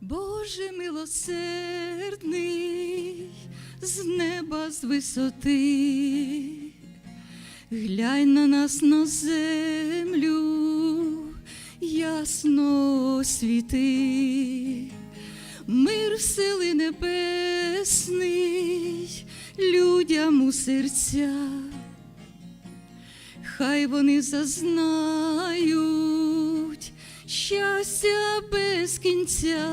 Боже милосердний, з неба з висоти, глянь на нас на землю, ясно світи, мир сили небесний, людям у серця, хай вони зазнають щастя без кінця.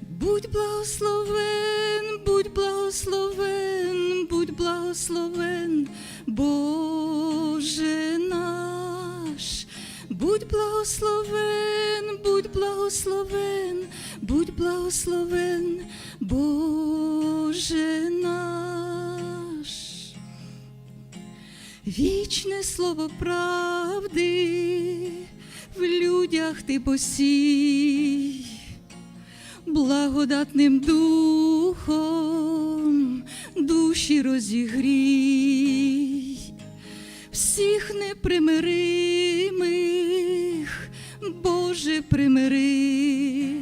Будь благословен, будь благословен, будь благословен, Боже наш, будь благословен, будь благословен, будь благословен, Боже наш. Вічне слово правди в людях ти посій, благодатним духом душі розігрій, всіх непримиримих, Боже примири,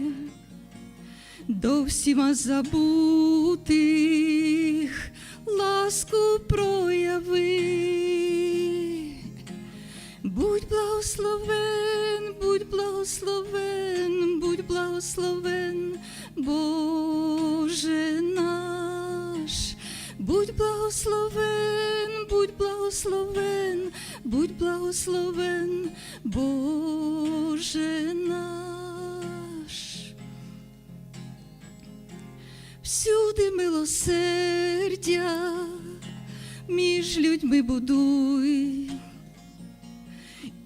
до всіма забутих ласку прояви. Благословен, будь благословен, будь благословен, Боже наш, будь благословен, будь благословен, будь благословен, Боже наш. Всюди милосердя між людьми будуй,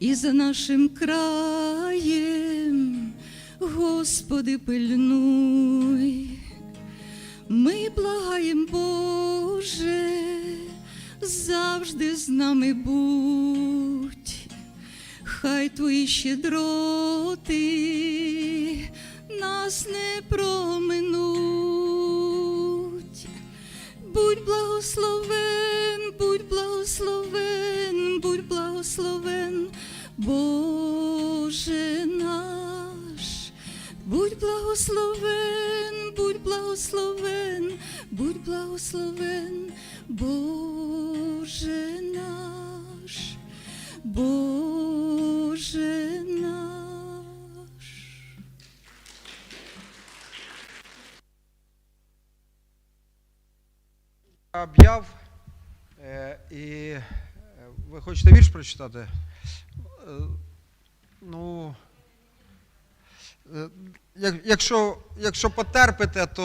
і за нашим краєм, Господи, пильнуй. Ми благаєм, Боже, завжди з нами будь, хай твої щедроти нас не проминуть. Будь благословен, Боже наш, будь благословен, будь благословен, будь благословен, Боже наш, Боже наш. об'яв. Е, І е, ви хочете вірш прочитати? Е, Ну, е, як- якщо, якщо потерпите, то